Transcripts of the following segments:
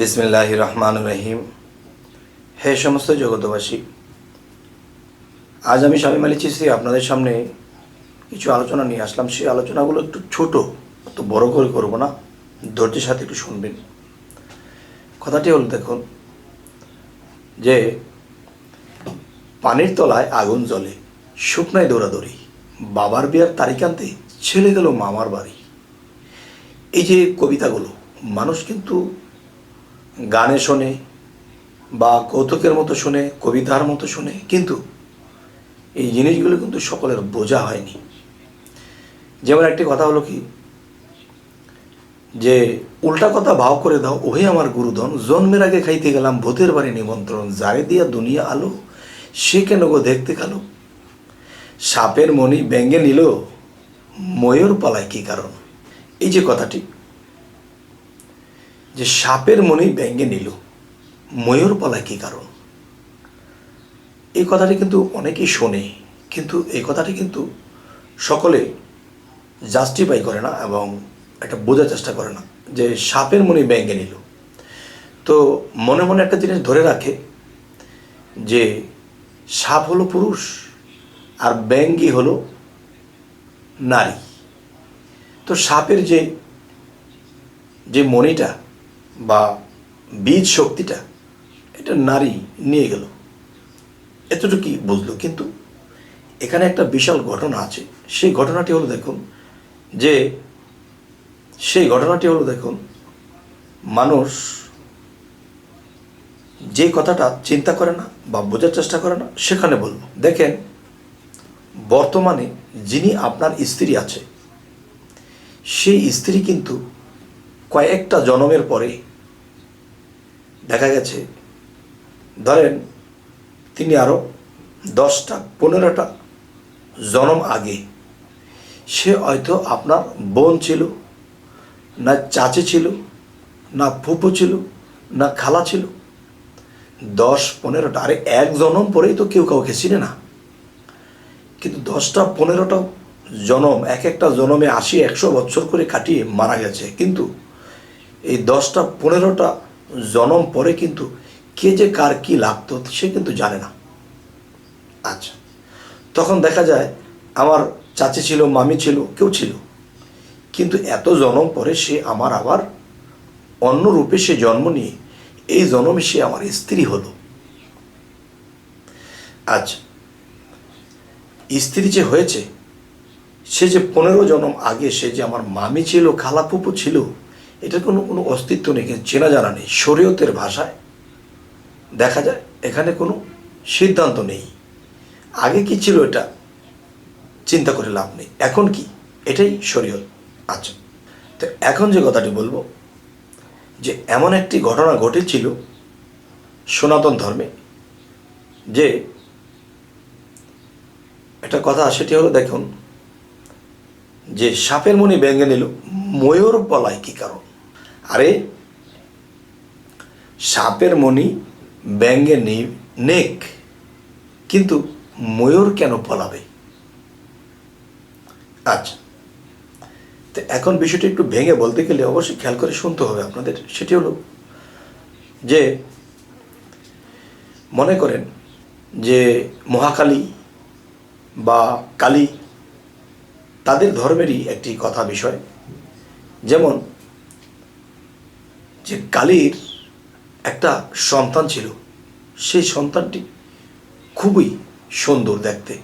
বিসমিল্লাহ রহমান রহিম। হে সমস্ত জগতবাসী আজ আমি স্বামী মালি চিস্তি আপনাদের সামনে কিছু আলোচনা নিয়ে আসলাম। সেই আলোচনাগুলো একটু ছোট, অত বড় করে করব না। ধৈর্যের সাথে একটু শুনবেন। কথাটি হল দেখুন যে, পানির তলায় আগুন জ্বলে, শুকনায় দৌড়াদৌড়ি, বাবার বিয়ার তারিখ ছেলে গেল মামার বাড়ি। এই যে কবিতাগুলো, মানুষ কিন্তু গানে শোনে বা কৌতুকের মতো শোনে, কবিতার মতো শোনে, কিন্তু এই জিনিসগুলো কিন্তু সকলের বোঝা হয়নি। যেমন একটি কথা হলো কি, যে উল্টা কথা ভাও করে দাও, ওহে আমার গুরুধন, জন্মের আগে খাইতে গেলাম, ভূতের বাড়ি নিমন্ত্রণ, যারে দিয়া দুনিয়া আলো, সে কেন গো দেখতে কালো? সাপের মণি ব্যঙ্গে নিল, ময়ূর পালায় কি কারণ? এই যে কথাটি যে সাপের মনেই ব্যঙ্গে নিল। ময়ূর পালায় কী কারণ? এই কথাটি কিন্তু অনেকেই শোনে, কিন্তু এই কথাটি কিন্তু সকলে জাস্টিফাই করে না এবং একটা বোঝার চেষ্টা করে না যে সাপের মনে ব্যঙ্গে নিল। তো মনে মনে একটা জিনিস ধরে রাখে যে সাপ হলো পুরুষ আর ব্যঙ্গি হলো নারী। তো সাপের যে যে মণিটা বা বীজ শক্তিটা এটা নারী নিয়ে গেল। এতটুকুই বুঝলো। কিন্তু এখানে একটা বিশাল ঘটনা আছে। সেই ঘটনাটি হলো দেখুন যে, সেই ঘটনাটি হলো দেখুন মানুষ যে কথাটা চিন্তা করে না বা বোঝার চেষ্টা করে না, সেখানে বলব দেখেন, বর্তমানে যিনি আপনার স্ত্রী আছে, সেই স্ত্রী কিন্তু কয়েকটা জনমের পরে দেখা গেছে, ধরেন তিনি আরও দশটা, পনেরোটা জনম আগে, সে হয়তো আপনার বোন ছিল, না চাচি ছিল, না ফুপু ছিল, না খালা ছিল। দশ, পনেরোটা, আরে এক জনম পরেই তো কেউ কাউকে চিনে না। কিন্তু দশটা, পনেরোটা জনম, এক একটা জনমে আশি, একশো বছর করে কাটিয়ে মারা গেছে। কিন্তু এই দশটা, পনেরোটা জনম পরে কিন্তু কে যে কার কী লাগতো সে কিন্তু জানে না। আচ্ছা তখন দেখা যায় আমার চাচি ছিল, মামি ছিল, কেউ ছিল। কিন্তু এত জনম পরে সে আমার আবার অন্য রূপে সে জন্ম নিয়ে এই জন্মে সে আমার স্ত্রী হলো। আচ্ছা স্ত্রী যে হয়েছে, সে যে পনেরো জনম আগে সে যে আমার মামি ছিল খালা ফুপু ছিল এটার কোনো কোনো অস্তিত্ব নেই চেনা জানা নেই। শরীয়তের ভাষায় দেখা যায়, এখানে কোনো সিদ্ধান্ত নেই। আগে কি ছিল এটা? চিন্তা করে লাভ নেই। এখন কি? এটাই শরীয়ত আচ্ছা তো এখন যে কথাটি বলব, যে এমন একটি ঘটনা ঘটেছিল সনাতন ধর্মে, যে একটা কথা সেটি হলো, দেখুন যে সাপের মনি ব্যঙ্গে নিল, ময়ূর পলায় কি কারণ? আরে, সাপের মনি ব্যঙ্গে নেক, কিন্তু ময়ূর কেন পলাবে আচ্ছা তো এখন বিষয়টি একটু ভেঙে বলতে গেলে অবশ্যই খেয়াল করে শুনতে হবে আপনাদের। সেটি হলো যে, মনে করেন যে মহাকালী বা কালী তাদের ধর্মেরই একটি কথা বিষয়। যেমন, যে কালীর একটা সন্তান ছিল, সেই সন্তানটি খুবই সুন্দর দেখতে।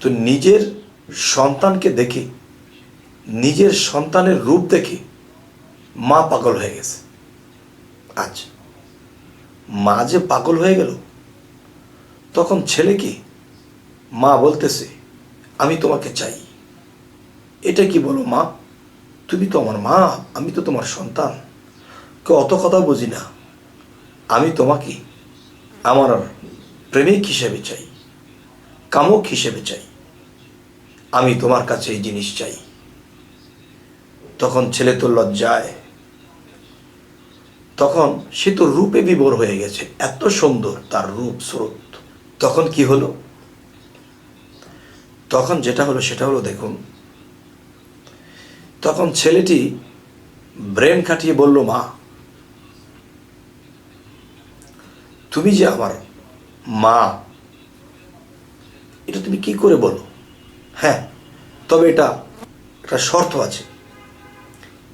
তো নিজের সন্তানকে দেখে, নিজের সন্তানের রূপ দেখে মা পাগল হয়ে গেছে। আচ্ছা মা যে পাগল হয়ে গেল, তখন ছেলেকে মা বলতেছে, আমি তোমাকে চাই। এটা কি বলো মা? তুমি তো আমার মা, আমি তো তোমার সন্তান। কে অত কথা বুঝি না। আমি তোমাকে আমার প্রেমিক হিসেবে চাই, কামক হিসেবে চাই। আমি তোমার কাছে এই জিনিস চাই। তখন ছেলে তো লজ্জায়। তখন সে তো রূপে বিবর হয়ে গেছে, এত সুন্দর তার রূপ, স্রোত। তখন কি হলো? তখন যেটা হলো সেটা হলো দেখুন তখন ছেলেটি ব্রেন খাটিয়ে বলল, মা, তুমি যে আমার মা, এটা তুমি কি করে বলো? হ্যাঁ তবে এটা, একটা শর্ত আছে।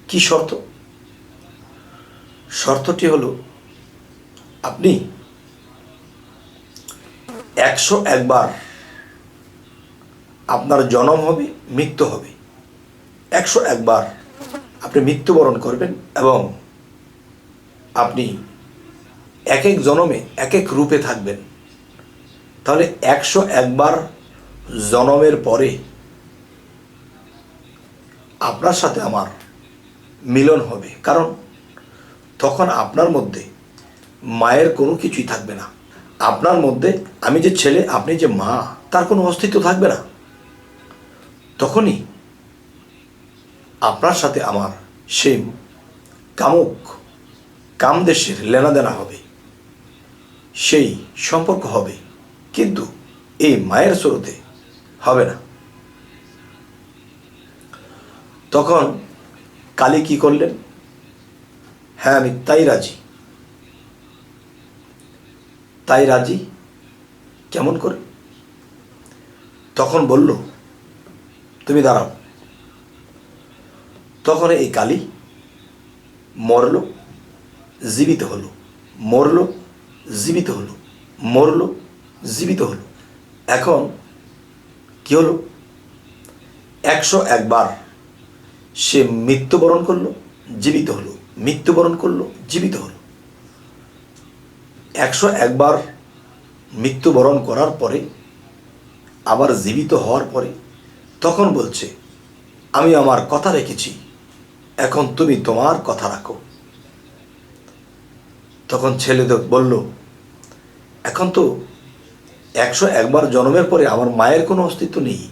কি শর্ত? শর্তটি হলো, আপনি একশো একবার আপনার জন্ম হবে, মৃত্যু হবে। একশো একবার আপনি মৃত্যুবরণ করবেন এবং আপনি এক এক জনমে এক এক রূপে থাকবেন। তাহলে একশো একবার জনমের পরে আপনার সাথে আমার মিলন হবে। কারণ তখন আপনার মধ্যে মায়ের কোনো কিছুই থাকবে না। আপনার মধ্যে আমি যে ছেলে, আপনি যে মা, তার কোনো অস্তিত্ব থাকবে না। তখনই আপনার সাথে আমার সেই কামুক কামদেশের লেনাদেনা হবে, সেই সম্পর্ক হবে, কিন্তু এই মায়ের স্রোতে হবে না। তখন কালী কি করলেন? হ্যাঁ আমি তাই রাজি। তাই রাজি? কেমন করে? তখন বলল, তুমি দাঁড়াও তখন এই কালী মরল, জীবিত হলো, মরল, জীবিত হলো, মরল, জীবিত হলো। এখন কি হলো? একশো একবার সে মৃত্যুবরণ করল, জীবিত হলো, মৃত্যুবরণ করল, জীবিত হলো। একশো একবার মৃত্যুবরণ করার পরে, আবার জীবিত হওয়ার পরে, তখন বলছে, আমি আমার কথা রেখেছি এখন তুমি তোমার কথা রাখো। তখন ছেলেদের বলল, এখন তো একশো একবার জন্মের পরে আমার মায়ের কোনো অস্তিত্ব নেই।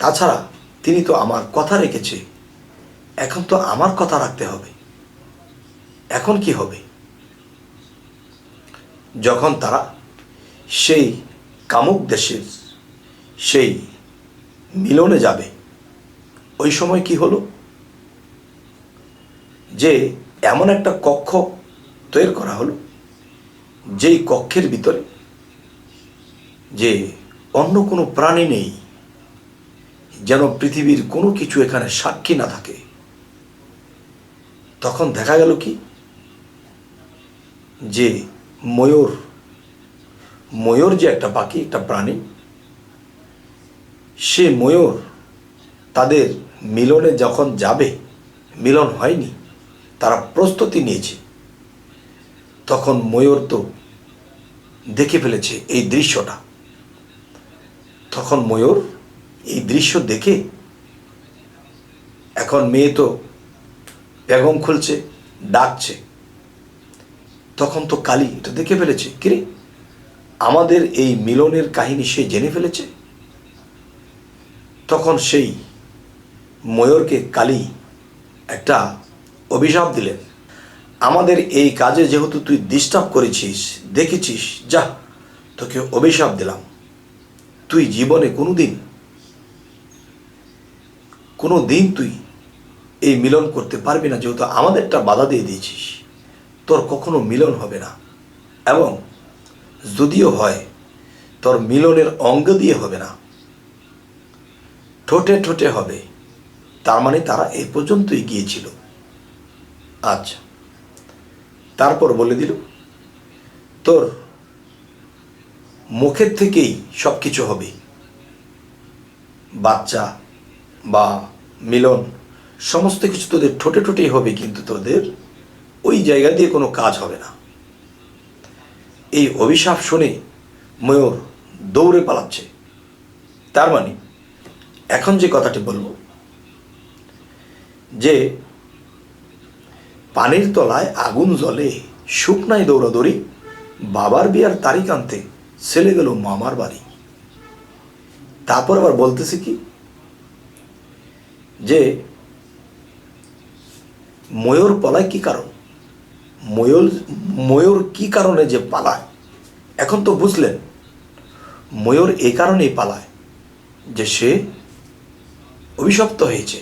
তাছাড়া তিনি তো আমার কথা রেখেছে। এখন তো আমার কথা রাখতে হবে। এখন কি হবে? যখন তারা সেই কামুক দেশের সেই মিলনে যাবে, ওই সময় কি হলো? যে এমন একটা কক্ষ তৈরি করা হলো, যেই কক্ষের ভিতরে যে অন্য কোনো প্রাণী নেই, যেন পৃথিবীর কোনো কিছু এখানে সাক্ষী না থাকে। তখন দেখা গেল কি? যে ময়ূর ময়ূর যে একটা পাখি, একটা প্রাণী, সে ময়ূর তাদের মিলনে যখন যাবে, মিলন হয়নি তারা প্রস্তুতি নিয়েছে। তখন ময়ূর তো দেখে ফেলেছে এই দৃশ্যটা। তখন ময়ূর এই দৃশ্য দেখে এখন মেয়ে তো বেগম খুলছে, ডাকছে। তখন তো কালী এটা দেখে ফেলেছে কিরে আমাদের এই মিলনের কাহিনী সে জেনে ফেলেছে? তখন সেই ময়ূরকে কালী একটা অভিশাপ দিলেন আমাদের এই কাজে যেহেতু তুই ডিস্টার্ব করেছিস, দেখেছিস, যা, তোকে অভিশাপ দিলাম। তুই জীবনে কোনো দিন কোনো দিন তুই এই মিলন করতে পারবি না, যেহেতু আমাদেরটা বাধা দিয়ে দিয়েছিস। তোর কখনো মিলন হবে না। এবং যদিও হয়, তোর মিলনের অঙ্গ দিয়ে হবে না। ঠোঁটে ঠোঁটে হবে। তার মানে তারা এই পর্যন্তই গিয়েছিল। আচ্ছা। তারপর বলে দিল, তোর মুখের থেকেই সব কিছু হবে। বাচ্চা বা মিলন, সমস্ত কিছু তোদের ঠোঁটে ঠোঁটেই হবে, কিন্তু তোদের ওই জায়গা দিয়ে কোনো কাজ হবে না। এই অভিশাপ শুনে ময়ূর দৌড়ে পালাচ্ছে। তার মানে এখন যে কথাটি বলব, যে পানির তলায় আগুন জ্বলে শুকনায় দৌড়াদৌড়ি বাবার বিয়ার তারিখ আনতে ছেলে গেল মামার বাড়ি। তারপর আবার বলতেছে কি? যে ময়ূর পলায় কি কারণ? ময়ূর ময়ূর কি কারণে যে পালায়? এখন তো বুঝলেন, ময়ূর এই কারণেই পালায় যে সে অভিশপ্ত হয়েছে,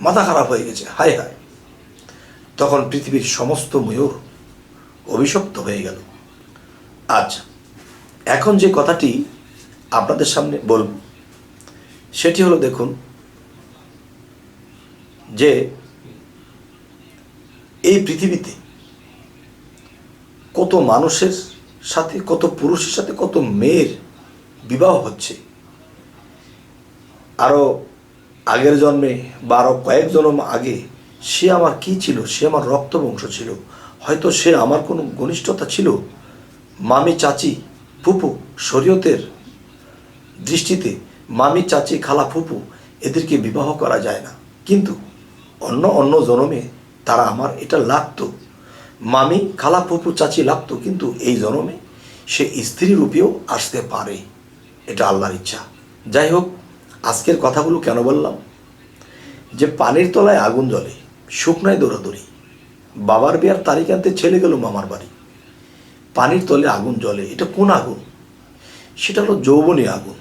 মাথা খারাপ হয়ে গেছে, হায় হায়। তখন পৃথিবীর সমস্ত ময়ূর অভিশপ্ত হয়ে গেল। আচ্ছা এখন যে কথাটি আপনাদের সামনে বলব, সেটি হলো দেখুন যে এই পৃথিবীতে কত মানুষের সাথে, কত পুরুষের সাথে, কত মেয়ের বিবাহ হচ্ছে। আরও আগের জন্মে বা আরও কয়েক জন্ম আগে সে আমার কি ছিল? সে আমার রক্তবংশ ছিল। হয়তো সে আমার কোনো ঘনিষ্ঠতা ছিল? মামি চাচি, ফুপু, শরীয়তের দৃষ্টিতে মামি চাচি, খালা ফুপু এদেরকে বিবাহ করা যায় না। কিন্তু অন্য অন্য জনমে তারা আমার এটা লাগতো। মামি, খালা ফুপু, চাচি লাগতো, কিন্তু এই জনমে সে স্ত্রী রূপেও আসতে পারে। এটা আল্লাহর ইচ্ছা। যাই হোক, আজকের কথাগুলো কেন বললাম? যে পানির তলায় আগুন জ্বলে। শুকনায় দৌড়াদৌড়ি। বাবার বিয়ার তারিখ আনতে ছেলে গেল মামার বাড়ি। পানির তলে আগুন জ্বলে। এটা কোন আগুন? সেটা হলো যৌবনী আগুন।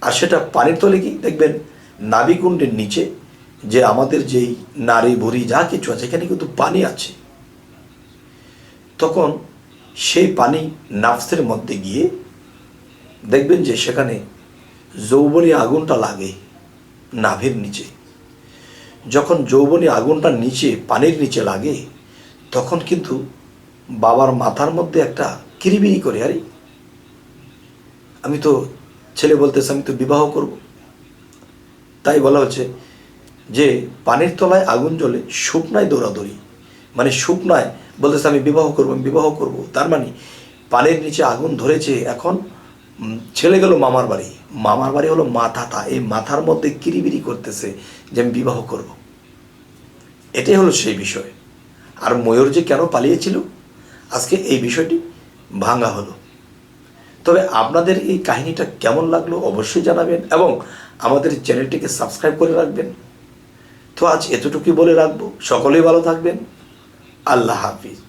আর সেটা পানির তলে কি? দেখবেন নাবিকুণ্ডের নিচে যে আমাদের যেই নারী ভুড়ি, যা কিছু আছে, এখানে কিন্তু পানি আছে। তখন সেই পানি নাফসের মধ্যে গিয়ে দেখবেন যে সেখানে যৌবনী আগুনটা লাগে নাভের নিচে। যখন যৌবনী আগুনটা নিচে, পানির নিচে লাগে, তখন কিন্তু বাবার মাথার মধ্যে একটা কিরিবিরি করে, আরে, আমি তো ছেলে বলতেছে, আমি তো বিবাহ করব। তাই বলা হচ্ছে যে, পানির তলায় আগুন জ্বলে শুকনায় দৌড়াদৌড়ি মানে শুকনায় বলতেছে, আমি বিবাহ করব, আমি বিবাহ করব। তার মানে পানির নিচে আগুন ধরেছে এখন ছেলে গেল মামার বাড়ি। মামার বাড়ি হলো মাথাটা এই মাথার মধ্যে কিরিবিরি করতেছে যে আমি বিবাহ করব। এটাই হলো সেই বিষয়। আর ময়ূর যে কেন পালিয়েছিল? আজকে এই বিষয়টি ভাঙা হলো। তবে আপনাদের এই কাহিনীটা কেমন লাগল অবশ্যই জানাবেন এবং আমাদের চ্যানেলটিকে সাবস্ক্রাইব করে রাখবেন। তো আজ এতটুকুই বলে রাখব। সকলেই ভালো থাকবেন। আল্লাহ হাফিজ।